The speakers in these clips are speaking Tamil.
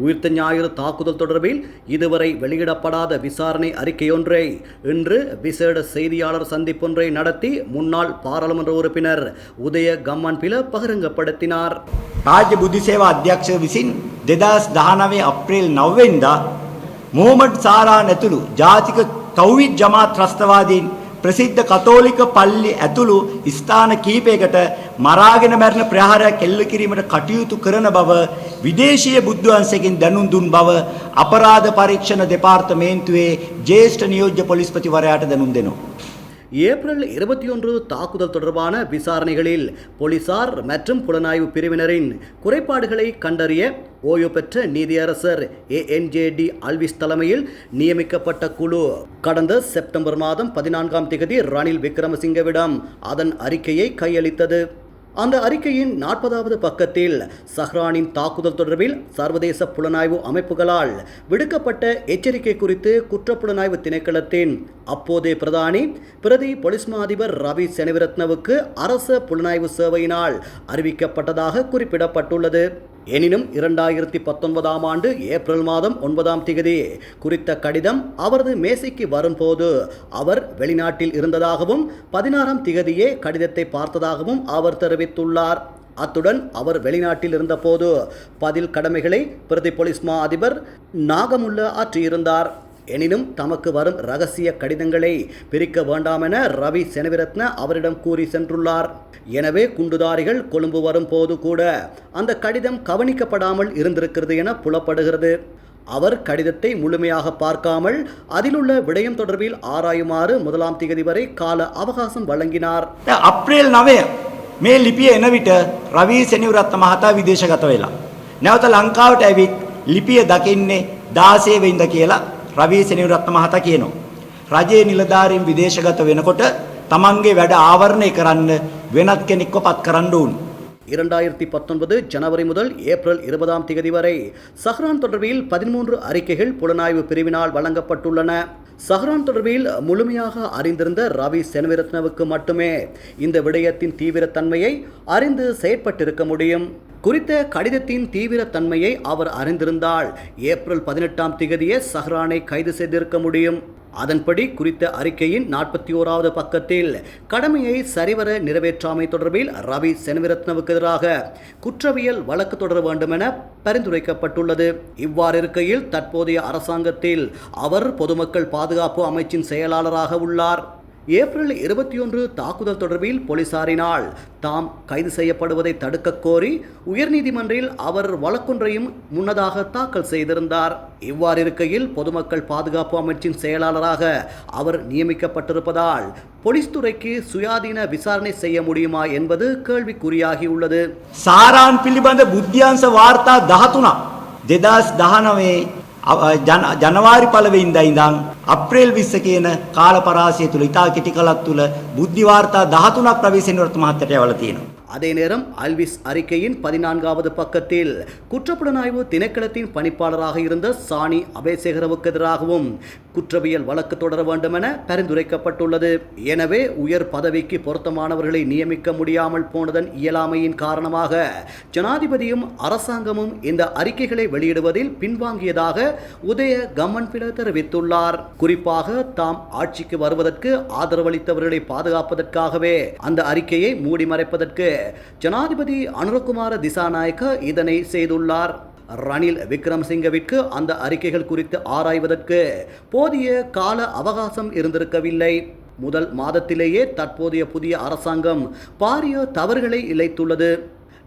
உயிர்த்த ஞாயிறு தாக்குதல் தொடர்பில் இதுவரை வெளியிடப்படாத விசாரணை அறிக்கையொன்றை இன்று விசேட செய்தியாளர் சந்திப்பொன்றை நடத்தி முன்னாள் பாராளுமன்ற உறுப்பினர் உதய கம்மன்பில பகிரங்கப்படுத்தினார் රාජ්‍ය බුද්ධි සේවා අධ්‍යක්ෂක විසින් දෙදස් දානවේ අප්‍රේල් නවවෙන්දා මෝමඩ් සාරා නැතුළු ජාතික තවවිත් ජමාත් ත්‍රස්තවාදීන් ප්‍රසිද්ධ කතෝලික පල්ලි ඇතුළු ස්ථාන කීපයකට මරාගෙන මැරණ ප්‍රහාරයක් එල්ල කිරීමට කටයුතු කරන බව විදේශීය බුද්ධවන්සකින් දැනුම් දුන් බව අපරාධ පරීක්ෂණ දෙපාර්තමේන්තුවේ ජේෂ්ඨ නියෝජ්‍ය පොලිස්පතිවරයාට දැනුම් දෙනවා. ஏப்ரல் இருபத்தி ஒன்று தாக்குதல் தொடர்பான விசாரணைகளில் போலீசார் மற்றும் புலனாய்வு பிரிவினரின் குறைபாடுகளை கண்டறிய ஓய்வு பெற்ற நீதியரசர் ஏஎன்ஜேடி அல்விஸ் தலைமையில் நியமிக்கப்பட்ட குழு. கடந்த செப்டம்பர் மாதம் பதினான்காம் திகதி ரணில் விக்ரமசிங்கவிடம் அதன் அறிக்கையை கையளித்தது. அந்த அறிக்கையின் நாற்பதாவது பக்கத்தில் சஹ்ரானின் தாக்குதல் தொடர்பில் சர்வதேச புலனாய்வு அமைப்புகளால் விடுக்கப்பட்ட எச்சரிக்கை குறித்து குற்றப்புலனாய்வு திணைக்களத்தின் அப்போதைய பிரதானி பிரதி பொலிஸ்மா அதிபர் ரவி செனவிரத்னவுக்கு அரச புலனாய்வு சேவையினால் அறிவிக்கப்பட்டதாக குறிப்பிடப்பட்டுள்ளது. எனினும் இரண்டாயிரத்தி பத்தொன்பதாம் ஆண்டு ஏப்ரல் மாதம் ஒன்பதாம் திகதி குறித்த கடிதம் அவரது மேசைக்கு வரும்போது அவர் வெளிநாட்டில் இருந்ததாகவும் பதினாறாம் திகதியே கடிதத்தை பார்த்ததாகவும் அவர் தெரிவித்துள்ளார். அத்துடன் அவர் வெளிநாட்டில் இருந்தபோது பதில் கடமைகளை பிரதி போலீஸ் மா அதிபர் நாகமுல்ல ஆற்றியிருந்தார். எனினும் தமக்கு வரும் ரகசிய கடிதங்களை பிரிக்க வேண்டாமென ரவி செனவிரத்ன அவரிடம் கூறி சென்றுள்ளார் எனவே குண்டுதாரிகள் கொழும்பு வரும்போது கூட அந்த கடிதம் கவனிக்கப்படாமல் இருந்திருக்கிறது என புலப்படுகிறது அவர் கடிதத்தை முழுமையாக பார்க்காமல் அதிலுள்ள விடயம் தொடர்பில் ஆராயுமாறு முதலாம் திகதி வரை கால அவகாசம் வழங்கினார் දැන් අප්‍රේල් නවය මේ ලිපිය එන විට රවී සෙනවිරත්න මහතා විදේශගත වෙලා. නැවත ලංකාවට ඇවිත් ලිපිය දකින්නේ 16 වෙනිද කියලා රවී සෙනවිරත්න මහතා කියනවා. රජයේ නිලධාරීන් විදේශගත වෙනකොට තමන්ගේ වැඩ ආවරණය කරන්න වෙනත් කෙනෙක්ව පත් කරන්න ඕනේ. இரண்டாயிரத்தி பத்தொன்பது ஜனவரி முதல் ஏப்ரல் இருபதாம் தேதி வரை சஹ்ரான் தொடர்பில் பதிமூன்று அறிக்கைகள் புலனாய்வு பிரிவினால் வழங்கப்பட்டுள்ளன சஹ்ரான் தொடர்பில் முழுமையாக அறிந்திருந்த ரவி செனவிரத்னவுக்கு மட்டுமே இந்த விடயத்தின் தீவிரத்தன்மையை அறிந்து செயற்பட்டிருக்க முடியும் குறித்த கடிதத்தின் தீவிர தன்மையை அவர் அறிந்திருந்தால் ஏப்ரல் பதினெட்டாம் திகதியே சஹ்ரானை கைது செய்திருக்க முடியும். அதன்படி குறித்த அறிக்கையின் நாற்பத்தி ஓராவது பக்கத்தில் கடமையை சரிவர நிறைவேற்றாமை தொடர்பில் ரவி செனவிரத்னவுக்கு எதிராக குற்றவியல் வழக்கு தொடர வேண்டுமென பரிந்துரைக்கப்பட்டுள்ளது. இவ்வாறு இருக்கையில் தற்போதைய அரசாங்கத்தில் அவர் பொதுமக்கள் பாதுகாப்பு அமைச்சின் செயலாளராக உள்ளார். ஏப்ரல் இருபத்தி ஒன்று தாக்குதல் தொடர்பில் போலீசாரினால் தாம் கைது செய்யப்படுவதை தடுக்க கோரி உயர்நீதிமன்றில் அவர் வழக்கொன்றையும் முன்னதாக தாக்கல் செய்திருந்தார் இவ்வாறு இருக்கையில் பொதுமக்கள் பாதுகாப்பு அமைச்சின் செயலாளராக அவர் நியமிக்கப்பட்டிருப்பதால் போலீஸ் துறைக்கு சுயாதீன விசாரணை செய்ய முடியுமா என்பது கேள்விக்குறியாகியுள்ளது සාරාන් පිළිබඳ බුද්ධ්‍යංශ වාර්තා 13ක් 2019 ජන- ජනවාරි පළවෙනිදා ඉඳන් අප්‍රේල් 20 කියන කාල පරාසය තුල ඉතා කෙටි කලක් තුල බුද්ධි වාර්තා 13ක් ප්‍රවේශෙන්වර්ත මහත්තයට යවලා තියෙනවා. அதே நேரம் அல்விஸ் அறிக்கையின் பதினான்காவது பக்கத்தில் குற்றப்புலனாய்வு திணைக்களத்தின் பணிப்பாளராக இருந்த சாணி அபேசேகரவுக்கு எதிராகவும் குற்றவியல் வழக்கு தொடர வேண்டுமென பரிந்துரைக்கப்பட்டுள்ளது. எனவே உயர் பதவிக்கு பொருத்தமானவர்களை நியமிக்க முடியாமல் போனதன் இயலாமையின் காரணமாக ஜனாதிபதியும் அரசாங்கமும் இந்த அறிக்கைகளை வெளியிடுவதில் பின்வாங்கியதாக உதய கம்மன்பில தெரிவித்துள்ளார். குறிப்பாக தாம் ஆட்சிக்கு வருவதற்கு ஆதரவளித்தவர்களை பாதுகாப்பதற்காகவே அந்த அறிக்கையை மூடி மறைப்பதற்கு ஜனாதிபதி அனுரகுமார திசாநாயக்க இதனை செய்துள்ளார். ரணில் விக்ரம்சிங்கவிற்கு அந்த அறிக்கைகள் குறித்து ஆராய்வதற்கு போதிய கால அவகாசம் இருந்திருக்கவில்லை. முதல் மாதத்திலேயே தற்போதைய புதிய அரசாங்கம் பாரிய தவறுகளை இழைத்துள்ளது.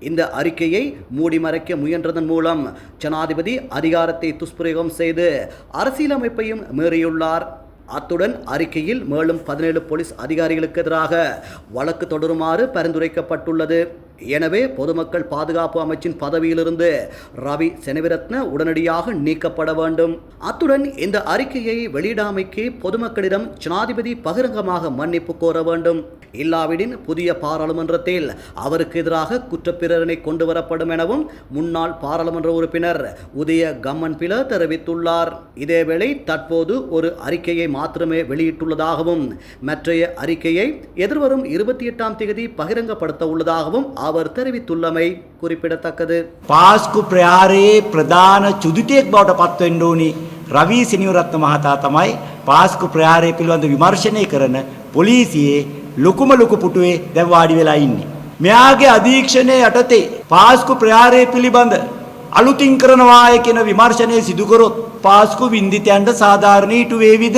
இந்த அறிக்கையை மூடி மறைக்க முயன்றதன் மூலம் ஜனாதிபதி அதிகாரத்தை துஷ்பிரயோகம் செய்து அரசியலமைப்பையும் மீறியுள்ளார். அத்துடன் அறிக்கையில் மேலும் பதினேழு போலீஸ் அதிகாரிகளுக்கு எதிராக வழக்கு தொடருமாறு பரிந்துரைக்கப்பட்டுள்ளது. எனவே பொதுமக்கள் பாதுகாப்பு அமைச்சின் பதவியிலிருந்து ரவி செனவிரத்ன உடனடியாக நீக்கப்பட வேண்டும். அத்துடன் இந்த அறிக்கையை வெளியிடாமைக்கு பொதுமக்களிடம் ஜனாதிபதி பகிரங்கமாக மன்னிப்பு கோர வேண்டும். இல்லாவிடின் புதிய பாராளுமன்றத்தில் அவருக்கு எதிராக குற்றப்பிரேரணை கொண்டு வரப்படும் எனவும் முன்னாள் பாராளுமன்ற உறுப்பினர் உதய கம்மன் பில தெரிவித்துள்ளார். இதேவேளை தற்போது ஒரு அறிக்கையை மாத்திரமே வெளியிட்டுள்ளதாகவும் மற்றைய அறிக்கையை எதிர்வரும் இருபத்தி எட்டாம் தேதி பகிரங்கப்படுத்த உள்ளதாகவும் அவர் தெரிவித்துள்ளமை குறிப்பிடத்தக்கது පාස්කු ප්‍රහාරයේ ප්‍රධාන චුදිතයෙක් බවට පත්වෙන්න ඕනි රවී සිනිවරත්න මහතා තමයි පාස්කු ප්‍රහාරය පිළිබඳ විමර්ශනය කරන පොලිසියේ ලොකුම ලොකු පුටුවේ දැන් වාඩි වෙලා ඉන්නේ. මෙයාගේ අධීක්ෂණය යටතේ පාස්කු ප්‍රහාරය පිළිබඳ අලුතින් කරනවාය කියන විමර්ශනය සිදු කරොත් පාස්කු වින්දිතයන්ට සාධාරණ ඊටු වේවිද